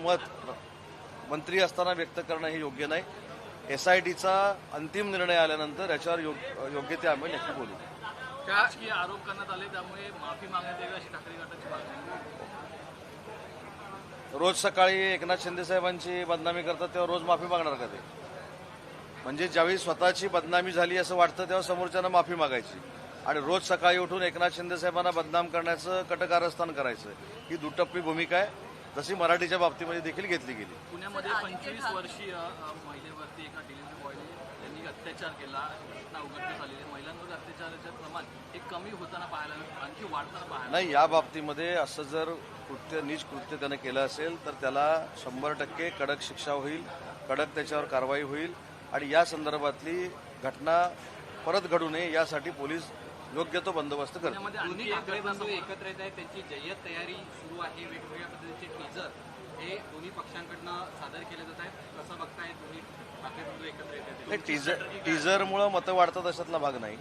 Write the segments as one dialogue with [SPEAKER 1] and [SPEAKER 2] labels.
[SPEAKER 1] मत मंत्री असताना व्यक्त करणं हे योग्य नाही. एस आय टीचा अंतिम निर्णय आल्यानंतर याच्यावर योग्य ते आम्ही नक्की बोलू.
[SPEAKER 2] आरोप करण्यात आले त्यामुळे माफी मागण्यात यावी अशी ठाकरे गटाची मागणी.
[SPEAKER 1] रोज सकाळी एकनाथ शिंदे साहेबांची बदनामी करतात तेव्हा रोज माफी मागणार का ते? म्हणजे ज्यावेळी स्वतःची बदनामी झाली असं वाटतं तेव्हा समोरच्यानं माफी मागायची. आणि रोज सकाळी उठून एकनाथ शिंदे साहेबांना बदनाम करण्याचं कटकारस्थान करायचं. ही दुटप्पी भूमिका आहे. जशी मराठीच्या बाबतीमध्ये देखील घेतली गेली.
[SPEAKER 2] पुण्यामध्ये पंचवीस वर्षीय महिलेवरती एका डिलिव्हरी बॉयने त्यांनी अत्याचार केला. घटना उघडकीस आलेली. महिलांवर अत्याचाराचं प्रमाण हे कमी होताना पाहायला आणखी वाढताना पाहायला
[SPEAKER 1] नाही या बाबतीमध्ये असं जर कृत्य नीच कृत्य त्यानं केलं असेल तर त्याला शंभर टक्के कडक शिक्षा होईल कडक त्याच्यावर कारवाई होईल. आणि या संदर्भातली घटना परत घडू नये यासाठी पोलीस योग्य तो बंदोबस्त
[SPEAKER 2] आणखी
[SPEAKER 3] दोन्ही ठाकरे बंधू एकत्र येत आहेत. त्यांची जय्यत तयारी सुरू आहे. वेगवेगळ्या पद्धतीचे टीजर हे दोन्ही पक्षांकडनं सादर केले जात आहेत. कसं बघताय दोन्ही ठाकरे बंधू एकत्र येत आहेत.
[SPEAKER 1] टीजर टीजरमुळं मतं वाढतात अशातला भाग नाही.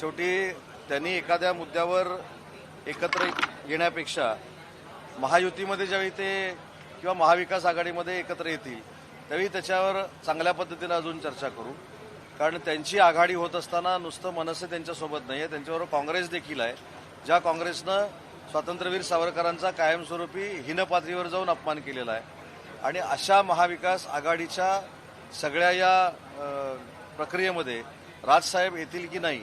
[SPEAKER 1] शेवटी त्यांनी एखाद्या मुद्द्यावर एकत्र येण्यापेक्षा महायुतीमध्ये ज्यावेळी ते किंवा महाविकास आघाडीमध्ये एकत्र येतील त्यावेळी त्याच्यावर चांगल्या पद्धतीनं अजून चर्चा करू. कारण त्यांची आघाडी होत असताना नुसतं मनसे त्यांच्यासोबत नाही आहे त्यांच्याबरोबर काँग्रेस देखील आहे. ज्या काँग्रेसनं स्वातंत्र्यवीर सावरकरांचा कायमस्वरूपी हिनपातळीवर जाऊन अपमान केलेला आहे. आणि अशा महाविकास आघाडीच्या सगळ्या या प्रक्रियेमध्ये राजसाहेब येतील की नाही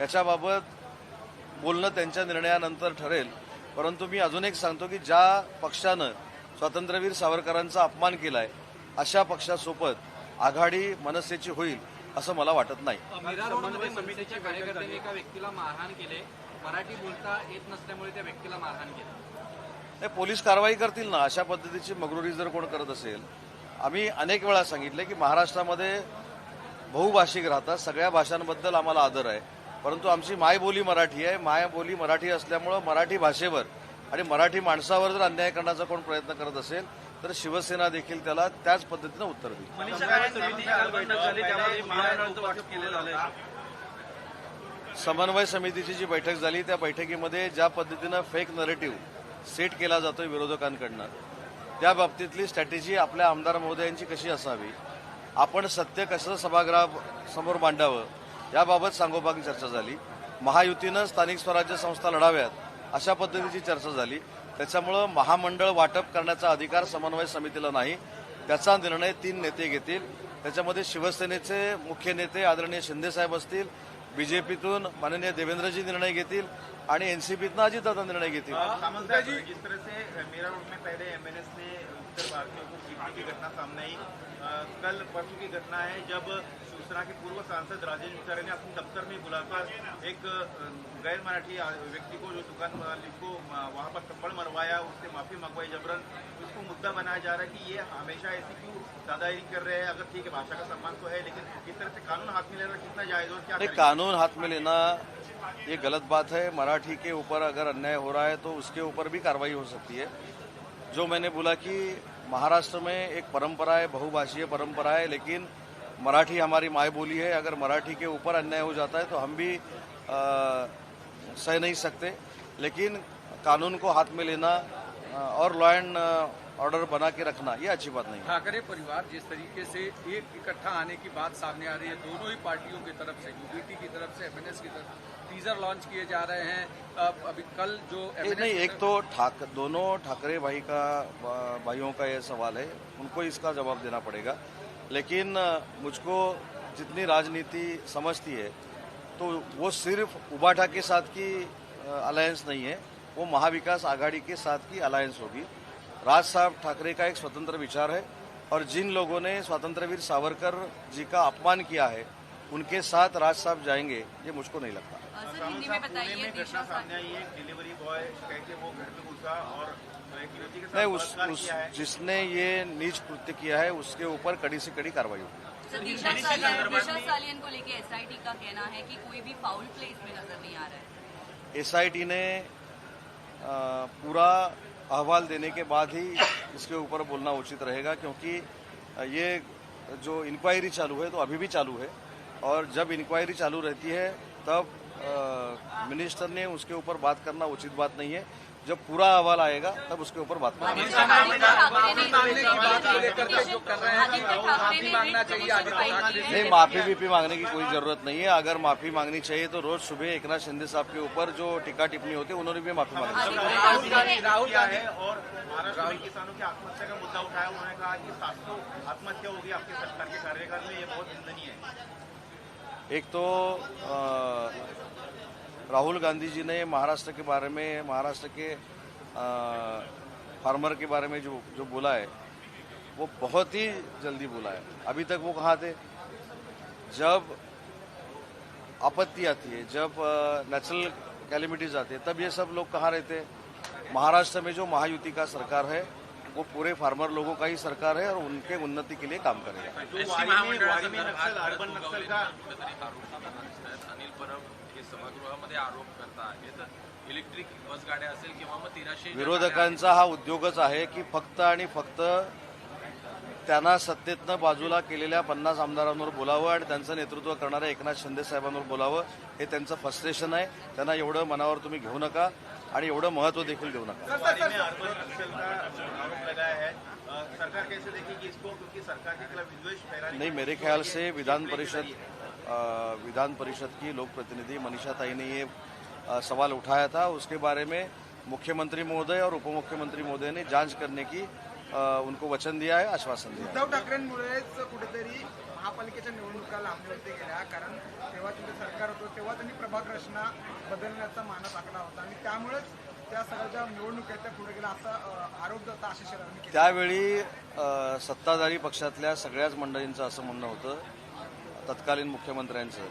[SPEAKER 1] याच्याबाबत बोलणं त्यांच्या निर्णयानंतर ठरेल. परंतु मी अजून एक सांगतो की ज्या पक्षानं स्वातंत्र्यवीर सावरकरांचा अपमान केलाय अशा पक्षासोबत आघाडी मनसेची होईल. असं मला वाटत नाही.
[SPEAKER 3] मीरा रोडमध्ये मनसेच्या कार्यकर्त्यांनी एका व्यक्तीला मारहाण केले. मराठी बोलता येत नसल्यामुळे त्या व्यक्तीला मारहाण केलं.
[SPEAKER 1] पोलीस कारवाई करतील ना अशा पद्धतीची मगरुरी जर कोण करत असेल आम्ही अनेक वेळा सांगितले की महाराष्ट्रामध्ये बहुभाषिक राहतात सगळ्या भाषांबद्दल आम्हाला आदर आहे. परंतु आमची मायबोली मराठी आहे. मायबोली मराठी असल्यामुळं मराठी भाषेवर आणि मराठी माणसावर जर अन्याय करण्याचा कोण प्रयत्न करत असेल तर शिवसेना देखील त्याला त्याच पद्धतीनं उत्तर देईल. समन्वय समितीची जी बैठक झाली त्या बैठकीमध्ये ज्या पद्धतीनं फेक नरेटिव्ह सेट केला जातोय विरोधकांकडनं त्या बाबतीतली स्ट्रॅटेजी आपल्या आमदार महोदयांची कशी असावी? आपण सत्य कसं सभागृह समोर मांडावं? याबाबत सांगोपांग चर्चा झाली. महायुतीनं स्थानिक स्वराज्य संस्था लढाव्यात अशा पद्धतीची चर्चा झाली. त्याच्यामुळं महामंडळ वाटप करण्याचा अधिकार समन्वय समितीला नाही. त्याचा निर्णय तीन नेते घेतील. त्याच्यामध्ये शिवसेनेचे मुख्य नेते आदरणीय शिंदेसाहेब असतील. बीजेपीतून माननीय देवेंद्रजी निर्णय घेतील. आणि एनसीपीतनं अजितदादा निर्णय घेतील.
[SPEAKER 4] जी जिस तरह से मेरा रोड में पहले एमएनएस ने उत्तर भारतीयों को की घटना सामने आई। कल परसों की घटना है जब शिवसेना के पूर्व सांसद राजेश विचारे ने अपने दफ्तर में बुलाकर एक गैर मराठी व्यक्ति को जो दुकान मालिक को वहाँ पर थप्पड़ मरवाया उससे माफ़ी मंगवाई जबरन उसको मुद्दा बनाया जा रहा है कि ये हमेशा ऐसी क्यों दादागिरी कर रहे हैं? अगर ठीक है भाषा का सम्मान तो है लेकिन इस तरह से कानून हाथ में लेना कितना जायज़ और क्या
[SPEAKER 1] कानून हाथ में लेना ये गलत बात है। मराठी के ऊपर अगर अन्याय हो रहा है तो उसके ऊपर भी कार्रवाई हो सकती है। जो मैंने बोला कि महाराष्ट्र में एक परंपरा है, बहुभाषीय परंपरा है, लेकिन मराठी हमारी माय बोली है। अगर मराठी के ऊपर अन्याय हो जाता है तो हम भी सह नहीं सकते। लेकिन कानून को हाथ में लेना और लॉ एंड ऑर्डर बना के रखना ये अच्छी बात नहीं
[SPEAKER 5] ठाकरे परिवार जिस तरीके से एक इकट्ठा आने की बात सामने आ रही है दोनों ही पार्टियों की तरफ़ से यूबीटी की तरफ़ से एमएनएस की तरफ़ टीजर लॉन्च किए जा रहे हैं। अब अभी कल जो
[SPEAKER 1] ये नहीं एक तो ठाक दोनों ठाकरे भाई का भाइयों का ये सवाल है उनको इसका जवाब देना पड़ेगा। लेकिन मुझको जितनी राजनीति समझती है तो वो सिर्फ़ उबाठा के साथ की अलायंस नहीं है वो महाविकास आघाड़ी के साथ की अलायंस होगी। राज साहब ठाकरे का एक स्वतंत्र विचार है और जिन लोगों ने स्वतंत्रवीर सावरकर जी का अपमान किया है उनके साथ राज साहब जाएँगे ये मुझको नहीं लगता।
[SPEAKER 6] सर हिंदी में
[SPEAKER 4] पुणे
[SPEAKER 6] बताइए
[SPEAKER 4] में
[SPEAKER 6] दिशा
[SPEAKER 4] घटना सामने आई एक डिलीवरी बॉय शिकायत वो घर में घुसा और एक युवती के
[SPEAKER 1] नहीं उस, उस जिसने ये नीच कृत्य किया है उसके ऊपर कड़ी से कड़ी कार्रवाई होगी।
[SPEAKER 6] सर दिशा सालियन दिशा सालियन को लेके एसआईटी का कहना है कि कोई भी फाउल प्ले इसमें नज़र नहीं आ रहा है।
[SPEAKER 1] एसआईटी ने पूरा अहवाल देने के बाद ही इसके ऊपर बोलना उचित रहेगा, क्योंकि ये जो इंक्वायरी चालू है तो अभी भी चालू है। और जब इंक्वायरी चालू रहती है, तब मिनिस्टर ने उसके ऊपर बात करना उचित बात नहीं है। जब पूरा अहवाल आएगा तब उसके ऊपर बात करेंगे। नहीं माफ़ी बीफी मांगने की कोई ज़रूरत नहीं है। अगर माफ़ी मांगनी चाहिए तो रोज सुबह एक नाथ शिंदे साहब के ऊपर जो टीका टिप्पणी होती है उन्होंने भी माफ़ी मांगनी चाहिए।
[SPEAKER 5] राहुल गांधी राहुल
[SPEAKER 4] है और महाराष्ट्र किसानों की आत्महत्या का मुद्दा उठाया उन्होंने कहा कि सात सौ आत्महत्या होगी आपके सरकार के कार्यकाल में ये बहुत निंदनीय है।
[SPEAKER 1] एक तो राहुल गांधी जी ने महाराष्ट्र के बारे में महाराष्ट्र के अ, फार्मर के बारे में जो जो बोला है वो बहुत ही जल्दी बोला है। अभी तक वो कहाँ थे? जब आपत्ति आती है जब नेचुरल कैलिमिटीज आती है तब ये सब लोग कहाँ रहते महाराष्ट्र में जो महायुति का सरकार है वो पूरे फार्मर लोगों का ही सरकार है और उनके उन्नति के लिए काम करेगा
[SPEAKER 7] अनिल परब हे सभागृहामध्ये आरोप करता आहेत इलेक्ट्रिक बस गाड्या असेल किंवा मग तेराशे
[SPEAKER 1] विरोधकांचा हा उद्योगच आहे की फक्त आणि फक्त त्यांना सत्तेतनं बाजूला केलेल्या पन्नास आमदारांवर बोलावं आणि त्यांचं नेतृत्व करणाऱ्या एकनाथ शिंदे साहेबांवर बोलावं हे त्यांचं फ्रस्ट्रेशन आहे. त्यांना एवढं मनावर तुम्ही घेऊ नका. आणि एवढं महत्व देखील देऊ नका.
[SPEAKER 4] वारी में अर्बन नक्सल का आरोप लगाया सरकार कैसे देखेगी इसको क्योंकि सरकार के खिलाफ विद्वेष फैलाने
[SPEAKER 1] नहीं मेरे ख्याल से विधान परिषद विधान परिषद की लोक प्रतिनिधि मनीषा ताई ने ये सवाल उठाया था। उसके बारे में मुख्यमंत्री महोदय और उप मुख्यमंत्री महोदय ने जाँच करने की उनको वचन दिया है आश्वासन दिया
[SPEAKER 8] उद्धव ठाकरेंमुळेच कुठेतरी महापालिकेच्या निवडणुका लांबवरती गेल्या कारण तेव्हा तुमचं सरकार होतं तेव्हा त्यांनी प्रभाग रचना बदलण्याचा मानस आखला होता. आणि त्यामुळेच त्या सगळ्या निवडणुका त्या पुढे गेल्या असा आरोप शेलारांनी केला.
[SPEAKER 1] त्यावेळी सत्ताधारी पक्षातल्या सगळ्याच मंडळींचं असं म्हणणं होतं तत्कालीन मुख्यमंत्र्यांचं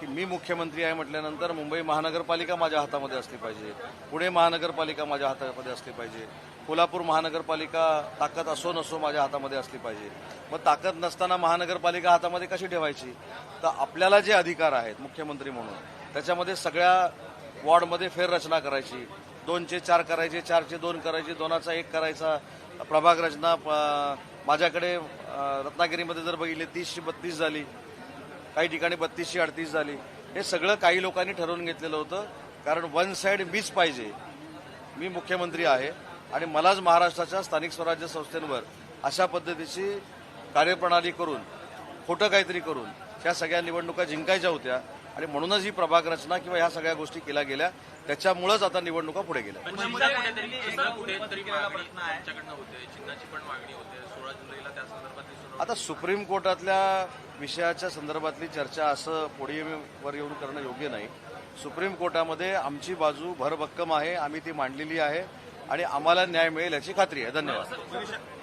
[SPEAKER 1] की मी मुख्यमंत्री आहे म्हटल्यानंतर मुंबई महानगरपालिका माझ्या हातामध्ये असली पाहिजे पुणे महानगरपालिका माझ्या हातामध्ये असली पाहिजे. कोल्हापूर महानगरपालिका ताकद असो नसो माझ्या हातामध्ये असली पाहिजे. मग ताकद नसताना महानगरपालिका हातामध्ये कशी ठेवायची? तर आपल्याला जे अधिकार आहेत मुख्यमंत्री म्हणून त्याच्यामध्ये सगळ्या वॉर्डमध्ये फेररचना करायची. दोनचे चार करायचे चारचे दोन करायचे दोनाचा एक करायचा. प्रभाग रचना प- माझ्याकडे रत्नागिरीमध्ये जर बघितले तीसशे बत्तीस झाली. काही ठिकाणी बत्तीसशे अडतीस झाली. हे सगळं काही लोकांनी ठरवून घेतलेलं होतं. कारण वन साईड मीच पाहिजे. मी मुख्यमंत्री आहे. आणि मलाच महाराष्ट्राच्या स्थानिक स्वराज्य संस्थेंवर अशा पद्धतीची कार्यप्रणाली करून खोटं काहीतरी करून ह्या सगळ्या निवडणुका जिंकायच्या होत्या. आणि म्हणूनच ही प्रभाग रचना किंवा ह्या सगळ्या गोष्टी केल्या गेल्या. त्याच्यामुळंच आता निवडणुका पुढे गेल्या. आता सुप्रीम कोर्टातल्या विषयाच्या संदर्भातली चर्चा असं पोडियमवर येऊन करणं योग्य नाही. सुप्रीम कोर्टामध्ये आमची बाजू भरभक्कम आहे. आम्ही ती मांडलेली आहे. आणि आम्हाला न्याय मिळेल याची खात्री आहे. धन्यवाद.